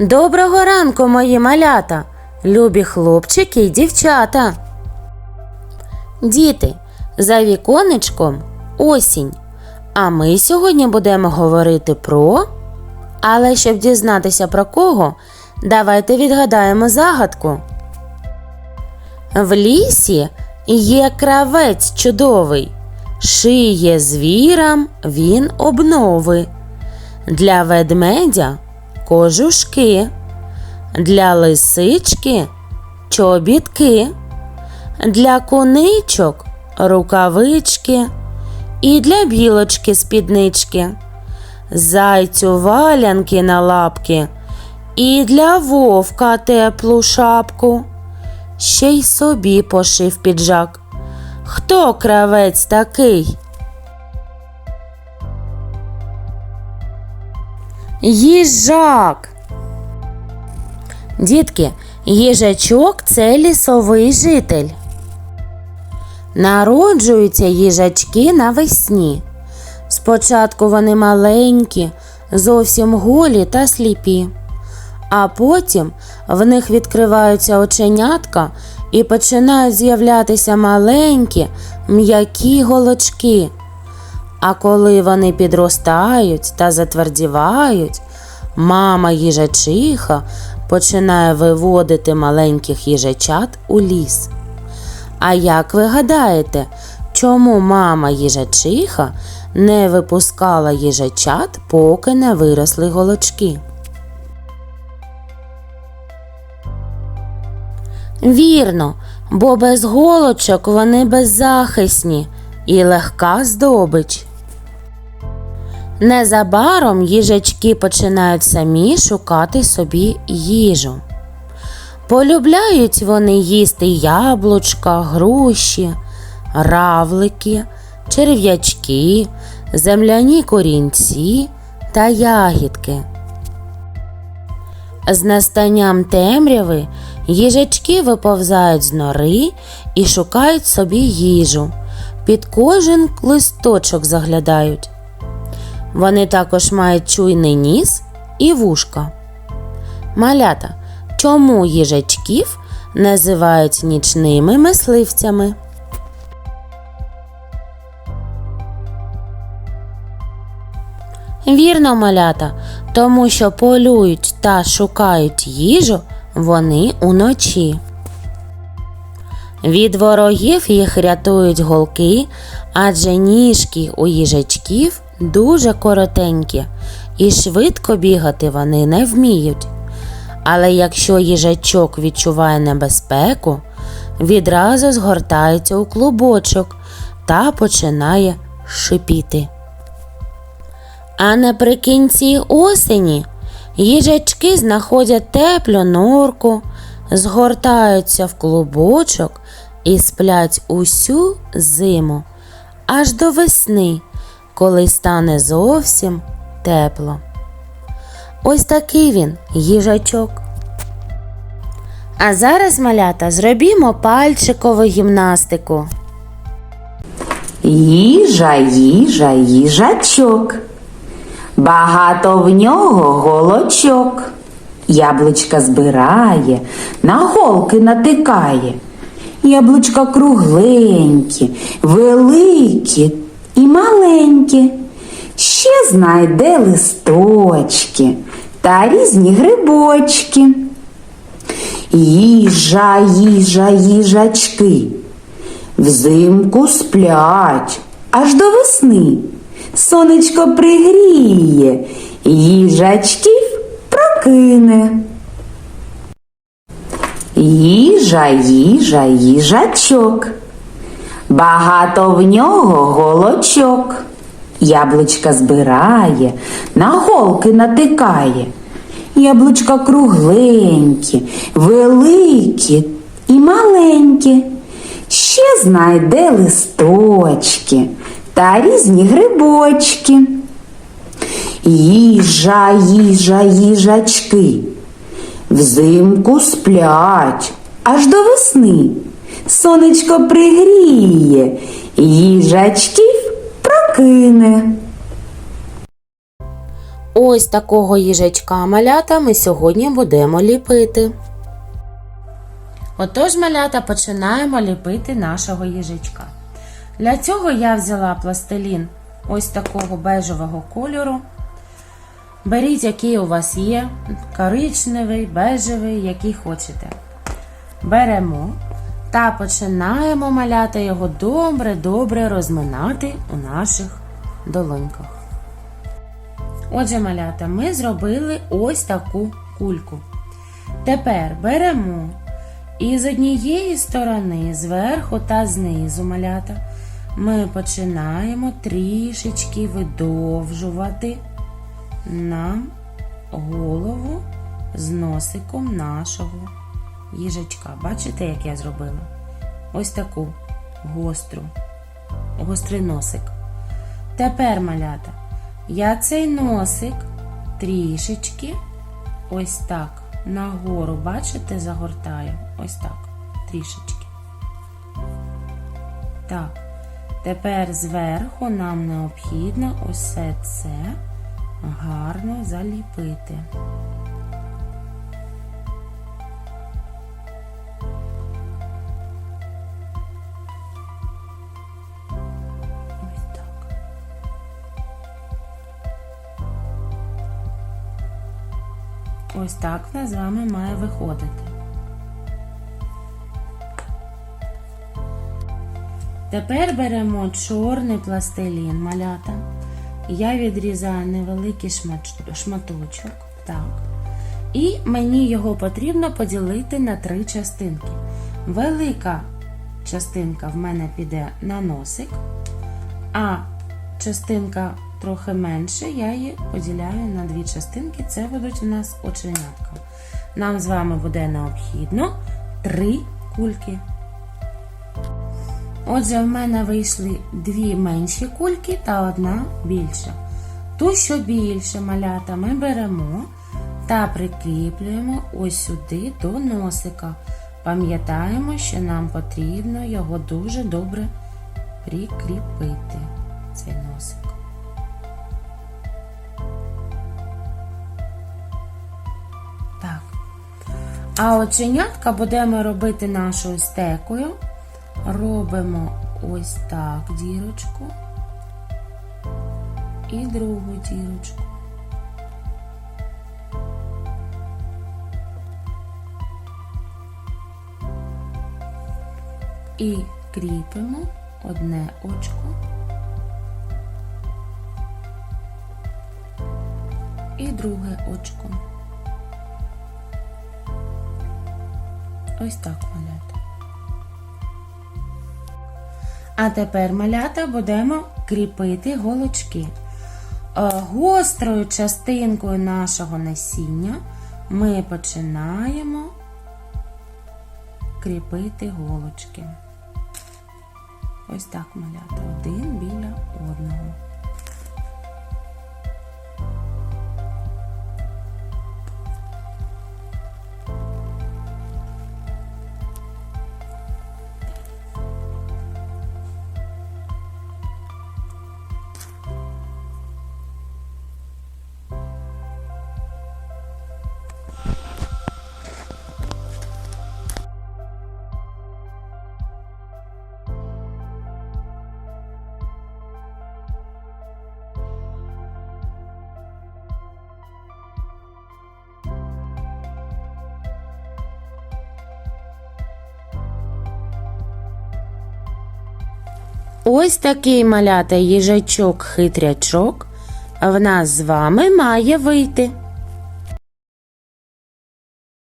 Доброго ранку, мої малята, любі хлопчики й дівчата. Діти, за віконечком осінь. А ми сьогодні будемо говорити про. Але щоб дізнатися про кого, давайте відгадаємо загадку. В лісі є кравець чудовий, шиє звірам він обнови. Для ведмедя кожушки, для лисички чобітки, для коничок рукавички і для білочки спіднички, зайцю валянки на лапки, і для вовка теплу шапку. Ще й собі пошив піджак. Хто кравець такий? Їжак. Дітки, їжачок це лісовий житель. Народжуються їжачки навесні. Спочатку вони маленькі, зовсім голі та сліпі, а потім в них відкриваються оченятка і починають з'являтися маленькі м'які голочки. А коли вони підростають та затвердівають, мама їжачиха починає виводити маленьких їжачат у ліс. А як ви гадаєте, чому мама їжачиха не випускала їжачат, поки не виросли голочки? Вірно, бо без голочок вони беззахисні і легка здобич. Незабаром їжачки починають самі шукати собі їжу. Полюбляють вони їсти яблучка, груші, равлики, черв'ячки, земляні корінці та ягідки. З настанням темряви їжачки виповзають з нори і шукають собі їжу. Під кожен листочок заглядають. Вони також мають чуйний ніс і вушка. Малята, чому їжачків називають нічними мисливцями? Вірно, малята, тому що полюють та шукають їжу вони уночі. Від ворогів їх рятують голки, адже ніжки у їжачків дуже коротенькі і швидко бігати вони не вміють. Але якщо їжачок відчуває небезпеку, відразу згортається у клубочок та починає шипіти. А наприкінці осені їжачки знаходять теплу норку, згортаються в клубочок і сплять усю зиму аж до весни, коли стане зовсім тепло. Ось такий він їжачок. А зараз, малята, зробімо пальчикову гімнастику. Їжа, їжа, їжачок. Багато в нього голочок. Яблучка збирає, на голки натикає. Яблучка кругленькі, великі і маленькі. Ще знайде листочки та різні грибочки. Їжа, їжа, їжачки. Взимку сплять аж до весни. Сонечко пригріє, їжачків прокине. Їжа, їжа, їжачок. Багато в нього голочок. Яблучка збирає, на голки натикає. Яблучка кругленькі, великі і маленькі. Ще знайде листочки та різні грибочки. Їжа, їжа, їжачки. Взимку сплять аж до весни. Сонечко пригріє, їжачків прокине. ось такого їжачка малята ми сьогодні будемо ліпити. Отож, малята, починаємо ліпити нашого їжачка. Для цього я взяла пластилін ось такого бежевого кольору. Беріть, який у вас є, коричневий, бежевий, який хочете. Беремо та починаємо маляти його добре-добре розминати у наших долоньках. Отже, малята, ми зробили ось таку кульку. Тепер беремо і з однієї сторони, зверху та знизу малята, ми починаємо трішечки видовжувати нам голову з носиком нашого їжачка. Бачите, як я зробила? Ось таку гостру, гострий носик. Тепер, малята, я цей носик трішечки ось так нагору, бачите, загортаю. Ось так, трішечки. Так. Тепер зверху нам необхідно усе це гарно заліпити. Ось так в нас з вами має виходити. Тепер беремо чорний пластилін малята. Я відрізаю невеликий шматочок. Так. І мені його потрібно поділити на три частинки. Велика частинка в мене піде на носик, а частинка трохи менше, я її поділяю на дві частинки. Це будуть у нас оченятка. Нам з вами буде необхідно три кульки. Отже, в мене вийшли дві менші кульки та одна більша. Ту, що більше малята, ми беремо та прикріплюємо ось сюди до носика. Пам'ятаємо, що нам потрібно його дуже добре прикріпити, цей носик. А оченятка будемо робити нашою стекою. Робимо ось так дірочку і другу дірочку. І кріпимо одне очко і друге очко. Ось так малята. А тепер малята будемо кріпити голочки. Е, Гострою частинкою нашого насіння ми починаємо кріпити голочки. Ось так малята, один біля одного. Ось такий малята їжачок-хитрячок в нас з вами має вийти.